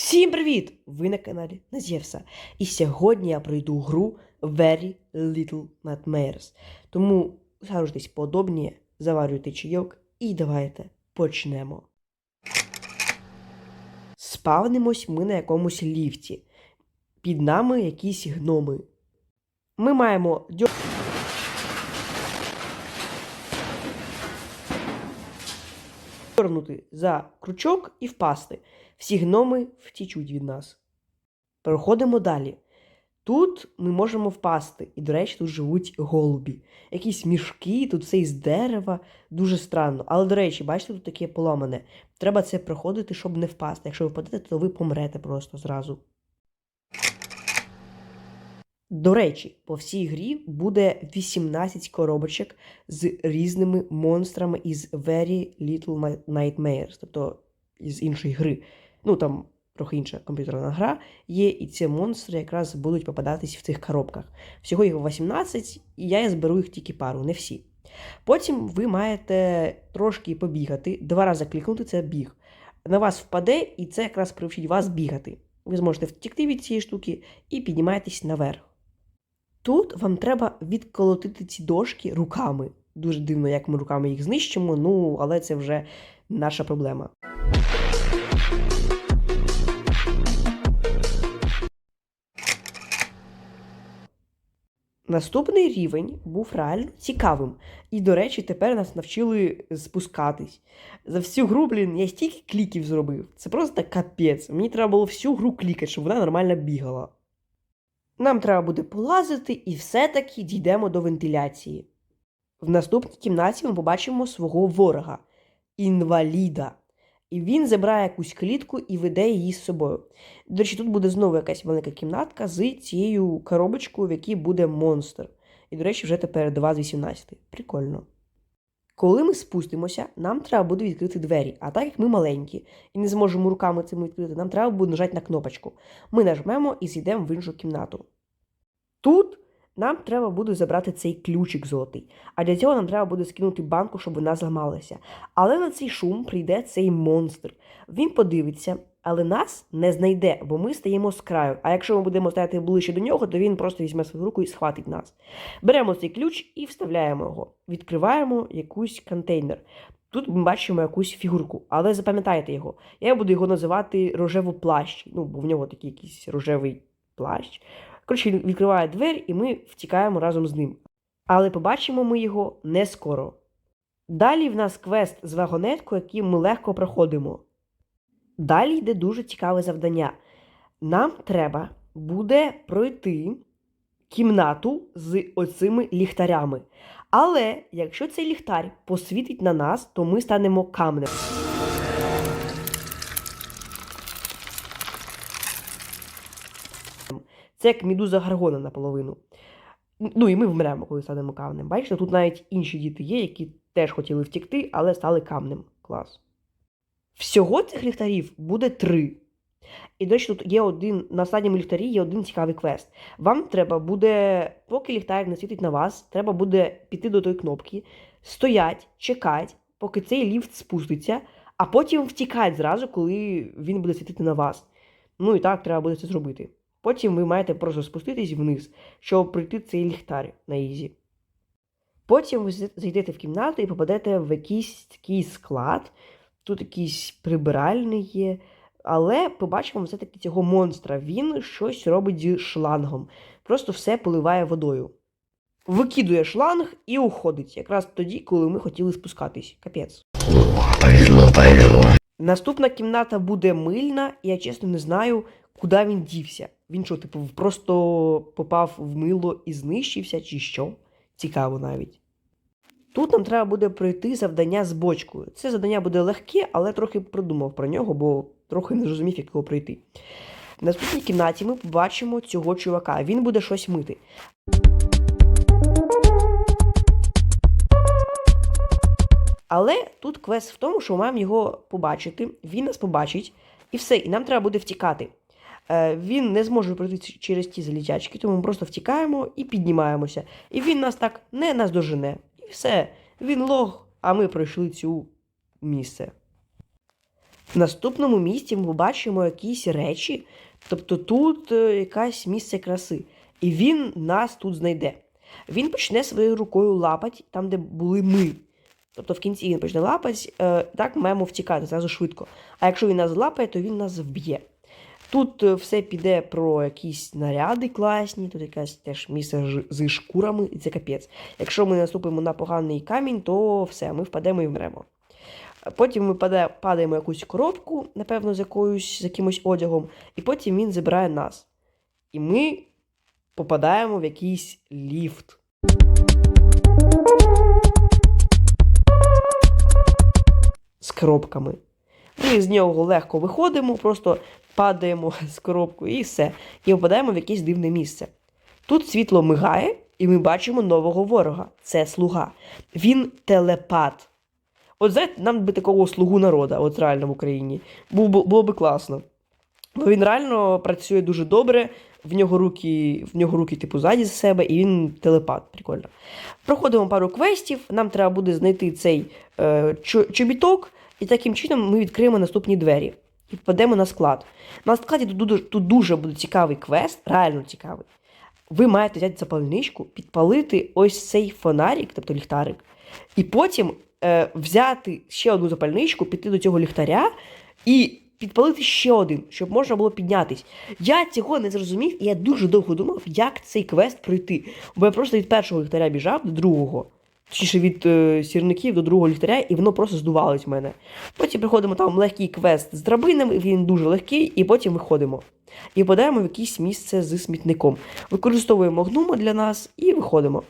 Всім привіт! Ви на каналі Назєвса. І сьогодні я пройду гру Very Little Nightmares. Тому саджуйтесь поудобніше, заварюйте чайок і давайте почнемо. Спавнимось ми на якомусь ліфті. Під нами якісь гноми. Ми маємо дьо... дьорнути за крючок і впасти. Всі гноми втічуть від нас. Проходимо далі. Тут ми можемо впасти, і, до речі, тут живуть голубі. Якісь мішки, тут все із дерева, дуже странно. Але, до речі, бачите, тут таке поламане. Треба це проходити, щоб не впасти. Якщо ви впадете, то ви помрете просто зразу. До речі, по всій грі буде 18 коробочок з різними монстрами із Very Little Nightmares, тобто із іншої гри. Ну там трохи інша комп'ютерна гра є, і ці монстри якраз будуть попадатись в цих коробках. Всього їх 18, і я зберу їх тільки пару, не всі. Потім ви маєте трошки побігати, два рази клікнути це біг. На вас впаде, і це якраз привчить вас бігати. Ви зможете втекти від цієї штуки і піднімаєтесь наверх. Тут вам треба відколотити ці дошки руками. Дуже дивно, як ми руками їх знищимо, ну але це вже наша проблема. Наступний рівень був реально цікавим. І, до речі, тепер нас навчили спускатись. За всю гру, блін, я стільки кліків зробив. Це просто капець. Мені треба було всю гру клікати, щоб вона нормально бігала. Нам треба буде полазити і все-таки дійдемо до вентиляції. В наступній кімнаті ми побачимо свого ворога інваліда. І він забирає якусь клітку і веде її з собою. До речі, тут буде знову якась велика кімнатка з цією коробочкою, в якій буде монстр. І, до речі, вже тепер 2 з 18. Прикольно. Коли ми спустимося, нам треба буде відкрити двері. А так як ми маленькі і не зможемо руками цим відкрити, нам треба буде нажати на кнопочку. Ми нажмемо і зійдемо в іншу кімнату. Тут нам треба буде забрати цей ключик золотий, а для цього нам треба буде скинути банку, щоб вона зламалася. Але на цей шум прийде цей монстр. Він подивиться, але нас не знайде, бо ми стаємо з краю. А якщо ми будемо стояти ближче до нього, то він просто візьме свою руку і схватить нас. Беремо цей ключ і вставляємо його. Відкриваємо якийсь контейнер. Тут ми бачимо якусь фігурку, але запам'ятайте його. Я буду його називати рожево плащ. Ну, бо в нього такий якийсь рожевий плащ. Коротше, він відкриває двері, і ми втікаємо разом з ним. Але побачимо ми його не скоро. Далі в нас квест з вагонеткою, який ми легко проходимо. Далі йде дуже цікаве завдання. Нам треба буде пройти кімнату з оцими ліхтарями. Але якщо цей ліхтар посвітить на нас, то ми станемо камнем. Це як мідуза Гаргона наполовину. Ну і ми вмремо, коли станемо камнем. Бачите, тут навіть інші діти є, які теж хотіли втекти, але стали камнем. Клас. Всього цих ліхтарів буде три. І, до речі, тут є один, на останньому ліхтарі є один цікавий квест. Вам треба буде, поки ліхтар не світить на вас, треба буде піти до тої кнопки, стоять, чекати, поки цей ліфт спуститься, а потім втікати зразу, коли він буде світити на вас. Ну і так треба буде це зробити. Потім ви маєте просто спуститись вниз, щоб пройти цей ліхтар на ізі. Потім ви зайдете в кімнату і попадете в якийсь такий склад. Тут якийсь прибиральний є. Але побачимо все-таки цього монстра. Він щось робить зі шлангом. Просто все поливає водою. Викидує шланг і уходить. Якраз тоді, коли ми хотіли спускатись. Капець. Наступна кімната буде мильна, і я чесно не знаю, куди він дівся. Він що, типу, просто попав в мило і знищився, чи що? Цікаво навіть. Тут нам треба буде пройти завдання з бочкою. Це завдання буде легке, але трохи продумав про нього, бо трохи не зрозумів, як його пройти. В наступній кімнаті ми побачимо цього чувака. Він буде щось мити. Але тут квест в тому, що ми маємо його побачити, він нас побачить, і все, і нам треба буде втікати. Е, Він не зможе пройти через ті залізячки, тому ми просто втікаємо і піднімаємося. І він нас так не наздожене. І все, він лог, а ми пройшли цю місце. В наступному місці ми побачимо якісь речі, тобто тут е, якась місце краси. І він нас тут знайде. Він почне своєю рукою лапать там, де були ми. Тобто в кінці він почне лапать, е, так маємо втікати зразу швидко. А якщо він нас злапає, то він нас вб'є. Тут е, все піде про якісь наряди класні, тут якась теж місце ж- з шкурами, і це капець. Якщо ми наступимо на поганий камінь, то все, ми впадемо і вмремо. Потім ми падаємо в якусь коробку, напевно, з якоюсь з якимось одягом, і потім він забирає нас. І ми попадаємо в якийсь ліфт. З коробками. Ми з нього легко виходимо, просто падаємо з коробкою і все. І попадаємо в якесь дивне місце. Тут світло мигає, і ми бачимо нового ворога. Це слуга. Він телепат. От знаєте, нам би такого слугу народа, от реально в Україні. Було би класно. Бо він реально працює дуже добре, в нього руки, в нього руки типу ззаді за себе, і він телепат. Прикольно. Проходимо пару квестів, нам треба буде знайти цей е, чобіток, і таким чином ми відкриємо наступні двері і впадемо на склад. На складі тут, тут дуже буде цікавий квест, реально цікавий. Ви маєте взяти запальничку, підпалити ось цей фонарик, тобто ліхтарик, і потім е, взяти ще одну запальничку, піти до цього ліхтаря і підпалити ще один, щоб можна було піднятись. Я цього не зрозумів, і я дуже довго думав, як цей квест пройти. Бо я просто від першого ліхтаря біжав до другого. Точніше, від е, сірників до другого ліхтаря, і воно просто здувалось в мене. Потім приходимо там легкий квест з драбинами, він дуже легкий, і потім виходимо. І подаємо в якесь місце з смітником. Використовуємо гнума для нас і виходимо.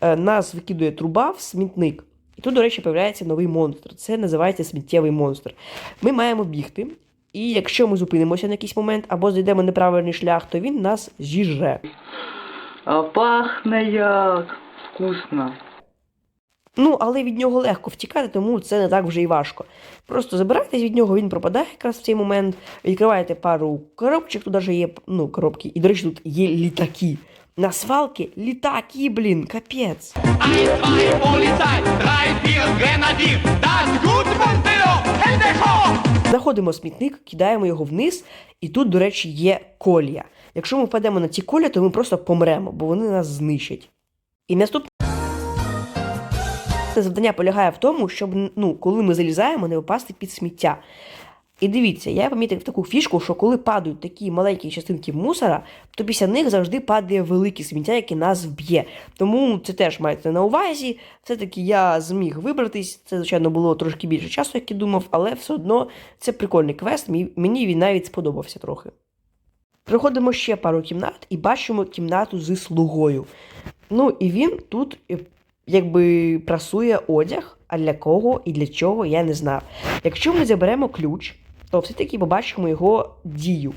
Е, нас викидує труба в смітник. І тут, до речі, появляється новий монстр. Це називається сміттєвий монстр. Ми маємо бігти, і якщо ми зупинимося на якийсь момент або зайдемо неправильний шлях, то він нас зіжре. А пахне як вкусно. Ну, але від нього легко втікати, тому це не так вже і важко. Просто забирайтесь від нього, він пропадає якраз в цей момент. Відкриваєте пару коробочок, тут навіть є ну, коробки. І, до речі, тут є літаки. На свалки літаки, блін, капець. Знаходимо смітник, кидаємо його вниз, і тут, до речі, є колія. Якщо ми впадемо на ці колія, то ми просто помремо, бо вони нас знищать. І наступне завдання полягає в тому, щоб ну, коли ми залізаємо, не попасти під сміття. І дивіться, я помітив таку фішку, що коли падають такі маленькі частинки мусора, то після них завжди падає велике сміття, яке нас вб'є. Тому це теж маєте на увазі. Все-таки я зміг вибратись. Це, звичайно, було трошки більше часу, як я думав, але все одно це прикольний квест. Мені він навіть сподобався трохи. Проходимо ще пару кімнат і бачимо кімнату зі слугою. Ну і він тут е, якби прасує одяг, а для кого і для чого я не знав. Якщо ми заберемо ключ, то все-таки побачимо його дію.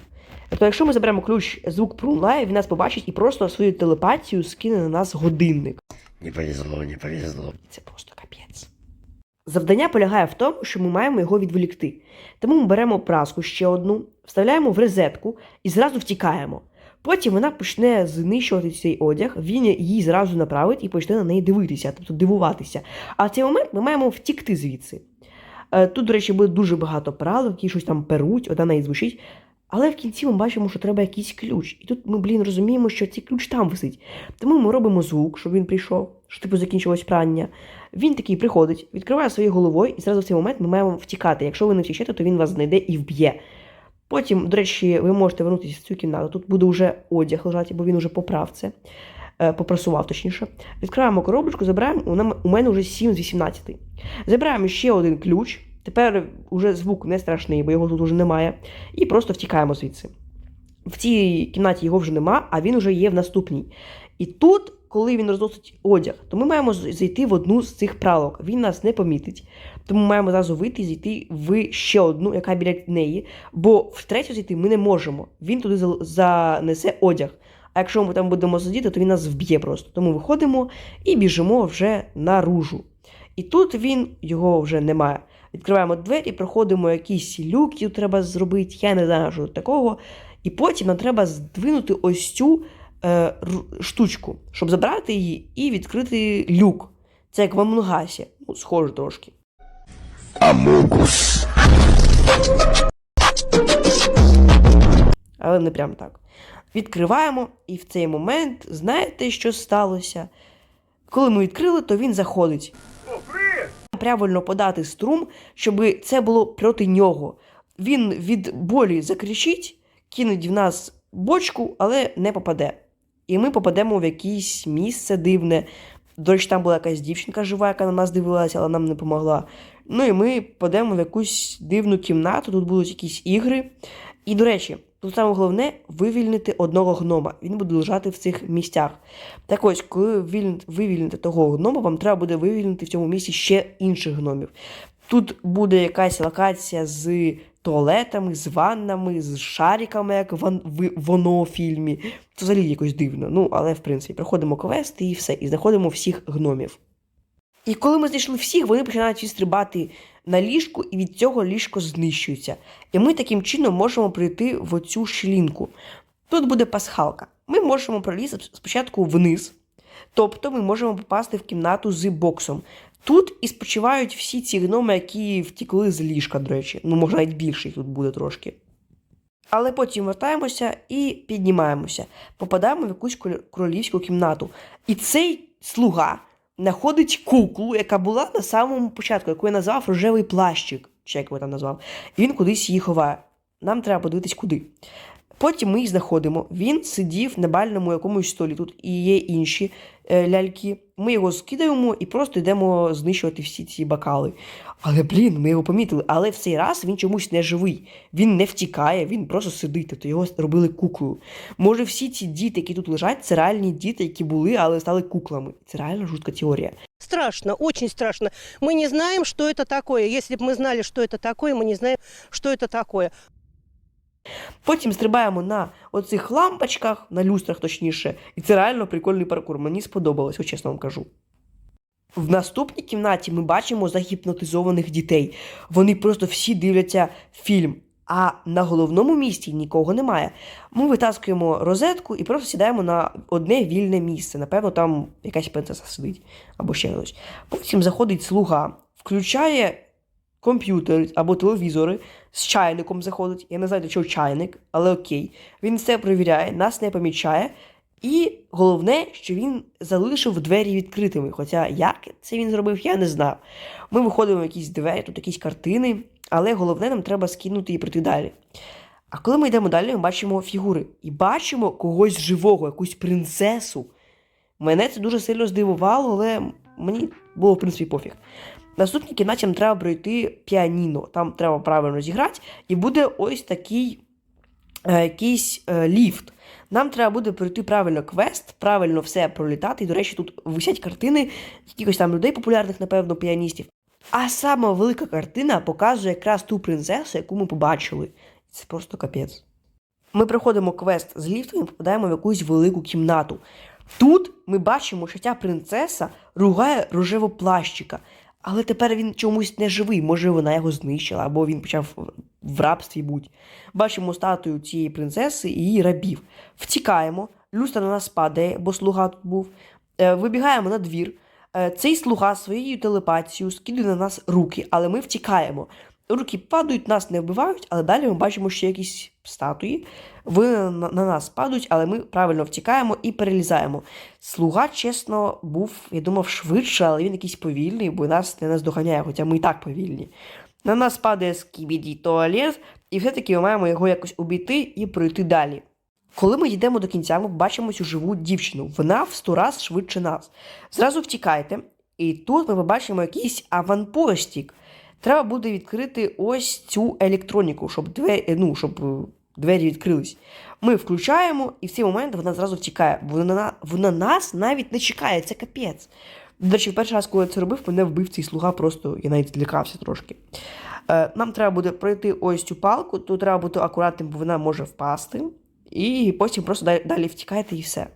Тобто, якщо ми заберемо ключ звук прунлає, він нас побачить і просто свою телепатію скине на нас годинник. Не повезло, не повезло. Це просто капець. Завдання полягає в тому, що ми маємо його відволікти. Тому ми беремо праску ще одну, вставляємо в розетку і зразу втікаємо. Потім вона почне знищувати цей одяг, він її зразу направить і почне на неї дивитися, тобто дивуватися. А в цей момент ми маємо втікти звідси. Е, Тут, до речі, буде дуже багато пралок, які щось там перуть, одна навіть звучить. Але в кінці ми бачимо, що треба якийсь ключ. І тут ми, блін, розуміємо, що цей ключ там висить. Тому ми робимо звук, щоб він прийшов, що типу закінчилось прання. Він такий приходить, відкриває своєю головою, і зразу в цей момент ми маємо втікати. Якщо ви не втічете, то він вас знайде і вб'є. Потім, до речі, ви можете вернутися в цю кімнату. Тут буде вже одяг лежати, бо він уже поправ це. Попрасував, точніше. Відкриваємо коробочку, забираємо. У мене вже 7 з 18. Забираємо ще один ключ. Тепер уже звук не страшний, бо його тут уже немає. І просто втікаємо звідси. В цій кімнаті його вже нема, а він вже є в наступній. І тут, коли він розносить одяг, то ми маємо зайти в одну з цих пралок. Він нас не помітить. Тому маємо зразу вийти і зайти в ще одну, яка біля неї. Бо в третю зайти ми не можемо. Він туди занесе одяг. А якщо ми там будемо сидіти, то він нас вб'є просто. Тому виходимо і біжимо вже наружу. І тут він його вже немає. Відкриваємо двері, проходимо якісь люки, треба зробити, я не знаю, що такого. І потім нам треба здвинути ось цю е, штучку, щоб забрати її і відкрити люк. Це як в Амунгасі. Ну, схоже трошки. Амогус. Але не прям так. Відкриваємо, і в цей момент знаєте, що сталося? Коли ми відкрили, то він заходить. Правильно подати струм, щоб це було проти нього. Він від болі закричить, кинуть в нас бочку, але не попаде. І ми попадемо в якесь місце дивне. До речі, там була якась дівчинка жива, яка на нас дивилася, але нам не допомогла. Ну і ми підемо в якусь дивну кімнату, тут будуть якісь ігри. І, до речі, тут саме головне вивільнити одного гнома. Він буде лежати в цих місцях. Так ось, коли вивільните, того гнома, вам треба буде вивільнити в цьому місці ще інших гномів. Тут буде якась локація з туалетами, з ваннами, з шариками, як ван, в, воно в фільмі. Це взагалі якось дивно. Ну, але в принципі, проходимо квести і все, і знаходимо всіх гномів. І коли ми знайшли всіх, вони починають відстрибати на ліжку, і від цього ліжко знищується. І ми таким чином можемо прийти в оцю щілінку. Тут буде пасхалка. Ми можемо пролізти спочатку вниз, тобто ми можемо попасти в кімнату з боксом. Тут і спочивають всі ці гноми, які втікли з ліжка, до речі. Ну, може, навіть більше їх тут буде трошки. Але потім вертаємося і піднімаємося. Попадаємо в якусь королівську кімнату. І цей слуга знаходить куклу, яка була на самому початку, яку я назвав рожевий плащик, чи як його там назвав. І він кудись її ховає. Нам треба подивитись куди. Потім ми їх знаходимо. Він сидів на бальному якомусь столі. Тут і є інші ляльки. Ми його скидаємо і просто йдемо знищувати всі ці бокали. Але блін, ми його помітили. Але в цей раз він чомусь не живий. Він не втікає, він просто сидить. Тобто його робили куклою. Може, всі ці діти, які тут лежать, це реальні діти, які були, але стали куклами. Це реально жутка теорія. Страшно, очень страшно. Мы не знаем, что это такое. Если бы мы знали, что это такое, мы не знаем, что это такое. Потім стрибаємо на оцих лампочках, на люстрах точніше, і це реально прикольний паркур. Мені сподобалось, чесно вам кажу. В наступній кімнаті ми бачимо загіпнотизованих дітей. Вони просто всі дивляться фільм. А на головному місці нікого немає. Ми витаскуємо розетку і просто сідаємо на одне вільне місце. Напевно, там якась принцеса сидить або ще хтось. Потім заходить слуга, включає комп'ютер або телевізори, з чайником заходить. Я не знаю, для чого чайник, але окей. Він все перевіряє, нас не помічає. І головне, що він залишив двері відкритими. Хоча як це він зробив, я не знав. Ми виходимо в якісь двері, тут якісь картини, але головне, нам треба скинути і пройти далі. А коли ми йдемо далі, ми бачимо фігури і бачимо когось живого, якусь принцесу. Мене це дуже сильно здивувало, але мені було в принципі пофіг. В наступній кімнаті нам треба пройти піаніно. Там треба правильно зіграти, і буде ось такий е, якийсь е, ліфт. Нам треба буде пройти правильно квест, правильно все пролітати. І, до речі, тут висять картини якихось там людей популярних, напевно, піаністів. А сама велика картина показує якраз ту принцесу, яку ми побачили. Це просто капець. Ми проходимо квест з ліфтом і попадаємо в якусь велику кімнату. Тут ми бачимо, що ця принцеса ругає рожевоплащика, але тепер він чомусь не живий. Може, вона його знищила, або він почав в рабстві бути. Бачимо статую цієї принцеси і її рабів. Втікаємо, люстра на нас падає, бо слуга тут був. Е, Вибігаємо на двір. Е, Цей слуга своєю телепатією скидує на нас руки, але ми втікаємо. Руки падають, нас не вбивають, але далі ми бачимо ще якісь статуї. Вони на, на нас падають, але ми правильно втікаємо і перелізаємо. Слуга, чесно, був, я думав, швидше, але він якийсь повільний, бо нас не наздоганяє, хоча ми і так повільні. На нас падає скібіді туалет, і все-таки ми маємо його якось обійти і пройти далі. Коли ми йдемо до кінця, ми бачимо цю живу дівчину. Вона в сто раз швидше нас. Зразу втікайте, і тут ми побачимо якийсь аванпостік. Треба буде відкрити ось цю електроніку, щоб двері, ну, щоб е, двері відкрились. Ми включаємо, і в цей момент вона зразу втікає. Вона, вона нас навіть не чекає, це капець. До речі, перший раз, коли я це робив, мене вбив цей слуга, просто я навіть злякався трошки. Е, нам треба буде пройти ось цю палку, тут треба бути акуратним, бо вона може впасти. І потім просто далі втікаєте і все.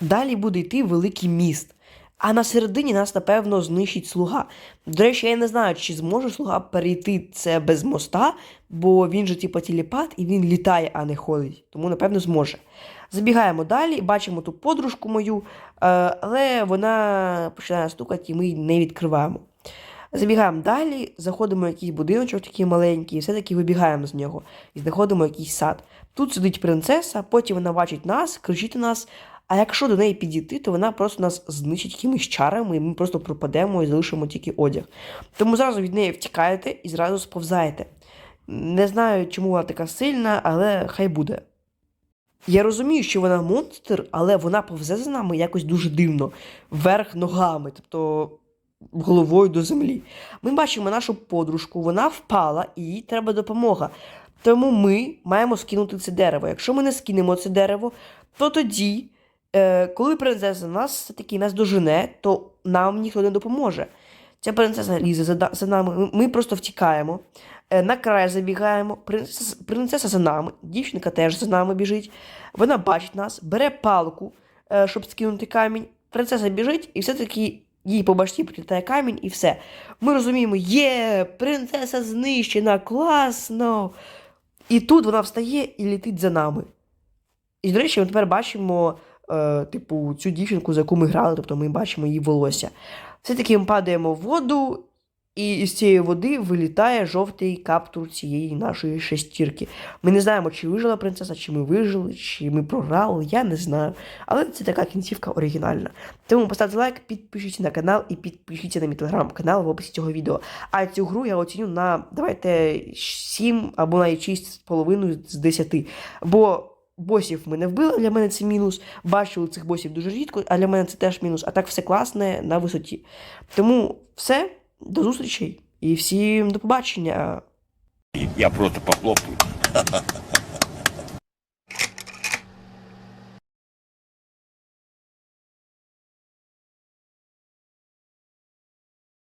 Далі буде йти великий міст. А на середині нас, напевно, знищить слуга. До речі, я не знаю, чи зможе слуга перейти це без моста, бо він же, типу, телепат і він літає, а не ходить. Тому, напевно, зможе. Забігаємо далі, бачимо ту подружку мою, е, але вона починає стукати, і ми її не відкриваємо. Забігаємо далі, заходимо в якийсь будиночок такий маленький, і все-таки вибігаємо з нього і знаходимо якийсь сад. Тут сидить принцеса, потім вона бачить нас, кричить на нас. А якщо до неї підійти, то вона просто нас знищить якимись чарами, і ми просто пропадемо і залишимо тільки одяг. Тому зразу від неї втікаєте і зразу сповзаєте. Не знаю, чому вона така сильна, але хай буде. Я розумію, що вона монстр, але вона повзе за нами якось дуже дивно, вверх ногами, тобто головою до землі. Ми бачимо нашу подружку, вона впала і їй треба допомога. Тому ми маємо скинути це дерево. Якщо ми не скинемо це дерево, то тоді, е, коли принцеса нас все-таки нас дожене, то нам ніхто не допоможе. Ця принцеса лізе за, за нами, ми- просто втікаємо, е, на край забігаємо, принцеса, принцеса за нами, дівчинка теж за нами біжить. Вона бачить нас, бере палку, е, щоб скинути камінь. Принцеса біжить, і все-таки їй по башті прилітає камінь, і все. Ми розуміємо, є, принцеса знищена, класно. І тут вона встає і летить за нами. І, до речі, ми тепер бачимо, е, типу, цю дівчинку, за яку ми грали, тобто ми бачимо її волосся. Все-таки ми падаємо в воду, і з цієї води вилітає жовтий каптур цієї нашої шестірки. Ми не знаємо, чи вижила принцеса, чи ми вижили, чи ми програли, я не знаю. Але це така кінцівка оригінальна. Тому поставте лайк, підпишіться на канал і підпишіться на мій телеграм-канал в описі цього відео. А цю гру я оціню на давайте 7 або навіть 6,5 з 10. Бо босів ми не вбили, для мене це мінус. Бачили цих босів дуже рідко, а для мене це теж мінус. А так все класне на висоті. Тому все, до зустрічей і всім до побачення. Я просто похлопаю.